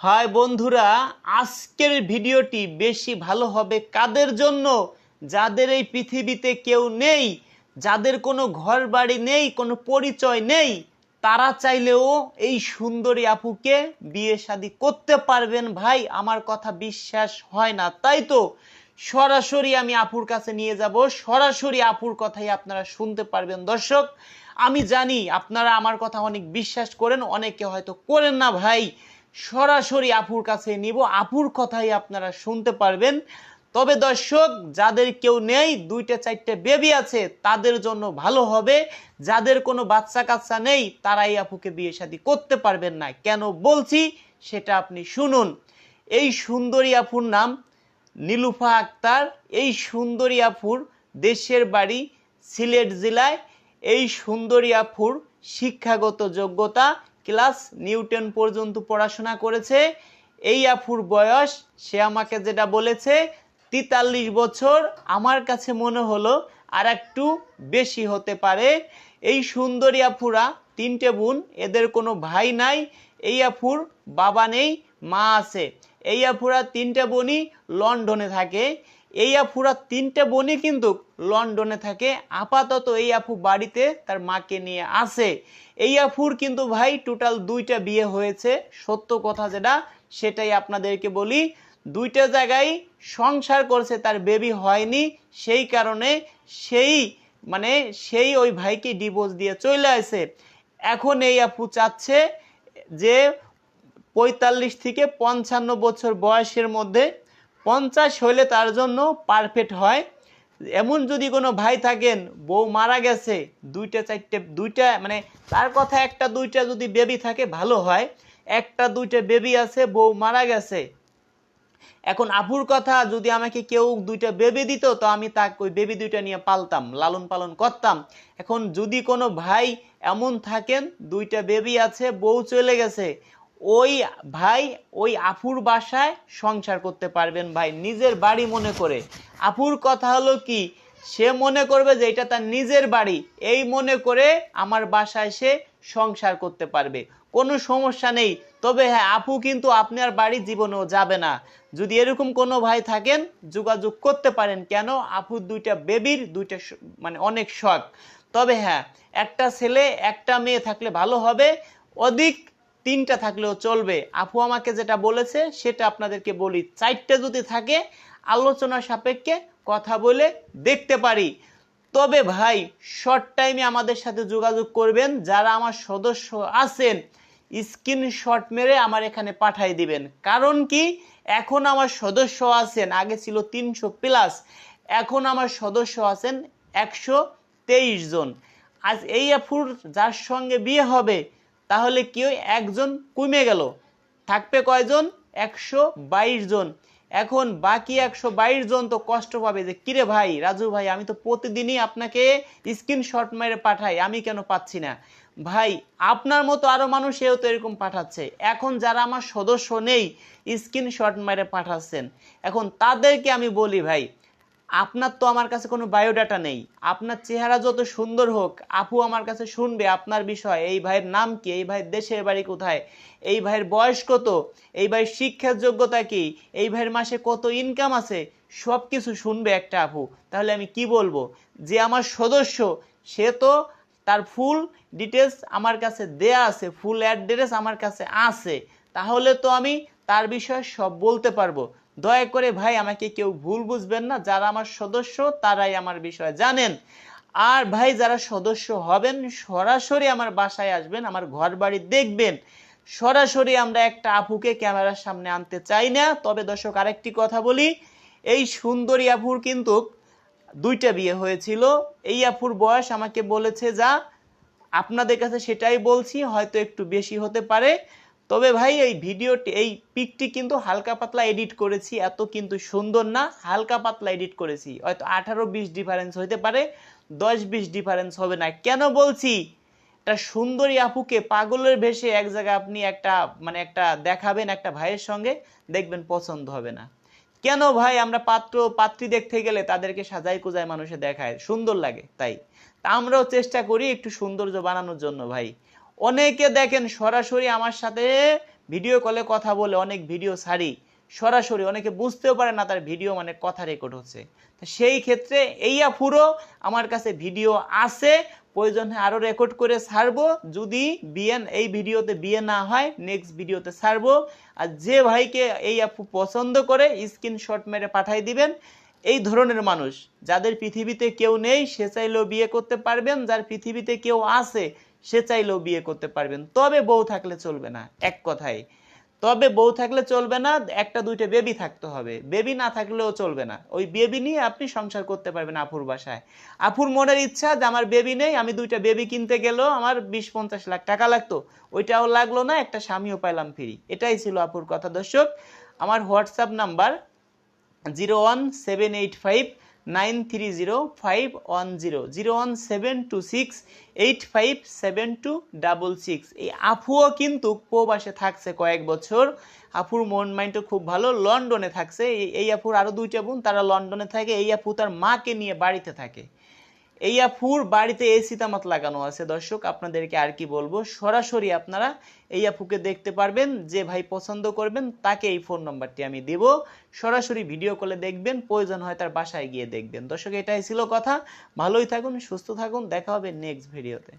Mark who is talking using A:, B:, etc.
A: হয় বন্ধুরা, আজকের ভিডিওটি বেশি ভালো হবে কাদের জন্য? যাদের এই পৃথিবীতে কেউ নেই, যাদের কোনো ঘর বাড়ি নেই, কোনো পরিচয় নেই, তারা চাইলেও এই সুন্দরী আপুকে বিয়ে শাদি করতে পারবেন ভাই, আমার কথা বিশ্বাস হয় না, তাই তো? সরাসরি আমি আপুর কাছে নিয়ে যাব, সরাসরি আপুর কথাই আপনারা শুনতে পারবেন। দর্শক, আমি জানি আপনারা আমার কথা অনেক বিশ্বাস করেন, অনেকে হয়তো করেন না ভাই সরাসরি আপুর কাছে নিব। আপুর কথাই আপনারা শুনতে পারবেন। তবে দর্শক, যাদের কেউ নেই, দুইটা, চারটে বেবি আছে, তাদের জন্য ভালো হবে। যাদের কোনো বাচ্চা কাচ্চা নেই, তারাই আপুকে বিয়ে শাদী করতে পারবেন না। কেন বলছি? সেটা আপনি শুনুন। এই সুন্দরী আপুর নাম নীলুফা আক্তার। এই সুন্দরী আফুর দেশের বাড়ি সিলেট জেলায়। এই সুন্দরী আফুর শিক্ষাগত যোগ্যতা ক্লাস নিউটন পর্যন্ত পড়াশোনা করেছে। এই আফুর বয়স, সে আমাকে যেটা বলেছে, তেতাল্লিশ বছর আমার কাছে মনে হলো আর একটু বেশি হতে পারে। এই সুন্দরী আফুরা তিনটে বোন, এদের কোনো ভাই নাই, এই আফুর বাবা নেই, মা আছে। এই আফুরা তিনটে বোনই লন্ডনে থাকে। এই আফুরা তিনটে বোনই কিন্তু লন্ডনে থাকে। আপাতত এই আফু বাড়িতে তার মাকে নিয়ে আসে এই আফুর কিন্তু ভাই টোটাল দুইটা বিয়ে হয়েছে। সত্য কথা যেটা, সেটাই আপনাদেরকে বলি। দুইটা জায়গায় সংসার করছে, তার বেবি হয়নি। সেই কারণে সেই মানে সেই ওই ভাইকে ডিভোর্স দিয়ে চলে আসে। এখন এই আপু চাচ্ছে যে পঁয়তাল্লিশ থেকে পঞ্চান্ন বছর বয়সের মধ্যে পঞ্চাশ হলে তার জন্য পারফেক্ট হয়। এমন যদি কোনো ভাই থাকেন, বউ মারা গেছে, দুইটা, চারটে, দুইটা মানে তার কথা একটা, দুইটা যদি বেবি থাকে, ভালো হয়। একটা, দুইটা বেবি আছে, বউ মারা গেছে। এখন আপুর কথা, যদি আমাকে কেউ দুইটা বেবি দিত, তো আমি তাকে ওই বেবি দুইটা নিয়ে পালতাম, লালন পালন করতাম। এখন যদি কোনো ভাই এমন থাকেন, দুইটা বেবি আছে, বউ চলে গেছে ওই ভাই ওই আপুর বাসায় সংসার করতে পারবেন ভাই, নিজের বাড়ি মনে করে। আপুর কথা হলো কি, সে মনে করবে যে এটা তার নিজের বাড়ি, এই মনে করে আমার বাসায় সে সংসার করতে পারবে। কোনো সমস্যা নেই, তবে হ্যাঁ আপু কিন্তু আপনার বাড়ি জীবনেও যাবে না। যদি এরকম কোনো ভাই থাকেন, যোগাযোগ করতে পারেন। কেন? আপুর দুইটা বেবির দুইটা মানে অনেক শখ। তবে হ্যাঁ একটা ছেলে, একটা মেয়ে থাকলে ভালো হবে। অধিক তিনটা থাকলেও চলবে। আপু আমাকে যেটা বলেছে, সেটা আপনাদেরকে বলি। চারটে যদি থাকে আলোচনা সাপেক্ষে কথা বলে দেখতে পারি। তবে ভাই শর্ট টাইমে আমাদের সাথে যোগাযোগ করবেন। যারা আমার সদস্য আছেন স্ক্রিনশট মেরে আমার এখানে পাঠাই দিবেন। কারণ কি? এখন আমার সদস্য আছেন, আগে ছিল তিনশো প্লাস এখন আমার সদস্য আছেন একশো তেইশ জন। আজ এই অ্যাপুর যার সঙ্গে বিয়ে হবে তাহলে কি ওই একজন কমে গেল? থাকবে কয়জন? একশো বাইশ জন। এখন বাকি একশো বাইশ জন তো কষ্ট পাবে যে, কিরে ভাই, রাজু ভাই, আমি তো প্রতিদিনই আপনাকে স্ক্রিনশট মেরে পাঠাই, আমি কেন পাচ্ছি না? ভাই, আপনার মতো আরও মানুষ এও তো এরকম পাঠাচ্ছে। এখন যারা আমার সদস্য নেই স্ক্রিনশট মেরে পাঠাচ্ছেন। এখন তাদেরকে আমি বলি ভাই আপনার তো আমার কাছে কোনো বায়োডাটা নেই। আপনার চেহারা যত সুন্দর হোক, আপু আমার কাছে শুনবে আপনার বিষয়, এই ভাইয়ের নাম কি, এই ভাইয়ের দেশের বাড়ি কোথায়, এই ভাইয়ের বয়স কত, এই ভাইয়ের শিক্ষার যোগ্যতা কি, এই ভাইয়ের মাসে কত ইনকাম আছে সব কিছু শুনবে একটা আপু। তাহলে আমি কি বলব? যে আমার সদস্য, সে তো তার ফুল ডিটেলস আমার কাছে দেয়া আছে ফুল অ্যাড্রেস আমার কাছে আছে। তাহলে তো আমি তার বিষয়ে সব বলতে পারব। দয়া করে ভাই, আমাকে কেউ ভুল বুঝবেন না। যারা আমার সদস্য, তারাই আমার বিষয়ে জানেন। আর ভাই, যারা সদস্য হবেন, সরাসরি আমার বাসায় আসবেন, আমার ঘর বাড়ি দেখবেন। সরাসরি আমরা একটা আপুকে ক্যামেরার সামনে আনতে চাই না। তবে দর্শক, আরেকটি কথা বলি, এই সুন্দরী আপুর কিন্তু দুইটা বিয়ে হয়েছিল। এই আপুর বয়স আমাকে বলেছে যা, আপনাদের কাছে সেটাই বলছি, হয়তো একটু বেশি হতে পারে। তবে ভাই, এই ভিডিওটি, এই পিকটি কিন্তু হালকা পাতলা এডিট করেছি, এত কিন্তু সুন্দর না, হালকা পাতলা এডিট করেছি। হয়তো আঠারো বিশ ডিফারেন্স হতে পারে, দশ বিশ ডিফারেন্স হবে না। কেন বলছি? একটা সুন্দরী আপুকে পাগলের ভেসে এক জায়গায় আপনি একটা মানে একটা দেখাবেন একটা ভাইয়ের সঙ্গে, দেখবেন পছন্দ হবে না। কেন ভাই, আমরা পাত্র, পাত্রী দেখতে গেলে তাদেরকে সাজাই কুজায় মানুষে দেখায়, সুন্দর লাগে, তাই। তা আমরাও চেষ্টা করি একটু সৌন্দর্য বানানোর জন্য ভাই। অনেকে দেখেন সরাসরি আমার সাথে ভিডিও কলে কথা বলে, অনেক ভিডিও ছাড়ি। সরাসরি অনেকে বুঝতেও পারে না তার ভিডিও মানে কথা রেকর্ড হচ্ছে। সেই ক্ষেত্রে এই আফুরও আমার কাছে ভিডিও আছে, প্রয়োজন আরও রেকর্ড করে ছাড়বো। যদি বিয়ে এই ভিডিওতে বিয়ে না হয় নেক্সট ভিডিওতে ছাড়বো। আর যে ভাইকে এই আপু পছন্দ করে স্ক্রিনশট মেরে পাঠাই দিবেন। এই ধরনের মানুষ, যাদের পৃথিবীতে কেউ নেই, সে চাইলেও বিয়ে করতে পারবেন। যার পৃথিবীতে কেউ আছে সে চাইলেও বিয়ে করতে পারবেন। তবে বউ থাকলে চলবে না, এক কথায়। তবে বউ থাকলে চলবে না, একটা, দুইটা বেবি থাকতে হবে। বেবি না থাকলেও চলবে না। ওই বেবি নিয়ে আপনি সংসার করতে পারবেন আফুর বাসায়। আফুর মনের ইচ্ছা যে আমার বেবি নেই, আমি দুইটা বেবি কিনতে গেলেও আমার বিশ পঞ্চাশ লাখ টাকা লাগতো। ওইটাও লাগল না, একটা স্বামীও পাইলাম ফ্রি। এটাই ছিল আপুর কথা। দর্শক, আমার WhatsApp number zero one seven eight five nine three zero five one zero zero one seven two six eight five seven two double six. এই আফুও কিন্তু প্রবাসে থাকছে কয়েক বছর। আফুর মন মাইন্ডও খুব ভালো, লন্ডনে থাকছে। এই- আফুর আরও দুইটা বোন, তারা লন্ডনে থাকে। এই আপু তার মাকে নিয়ে বাড়িতে থাকে। এই আফুর বাড়িতে এসি তামাত লাগানো আছে, দর্শক। আপনাদেরকে আর কি বলব? সরাসরি আপনারা এই আফুকে দেখতে পারবেন, যে ভাই পছন্দ করবেন, তাকে এই ফোন নম্বরটি আমি দেব। সরাসরি ভিডিও কলে দেখবেন, প্রয়োজন হয় তার বাসায় গিয়ে দেখবেন। দর্শক, এটাই ছিল কথা। ভালোই থাকুন, সুস্থ থাকুন। দেখা হবে নেক্সট ভিডিওতে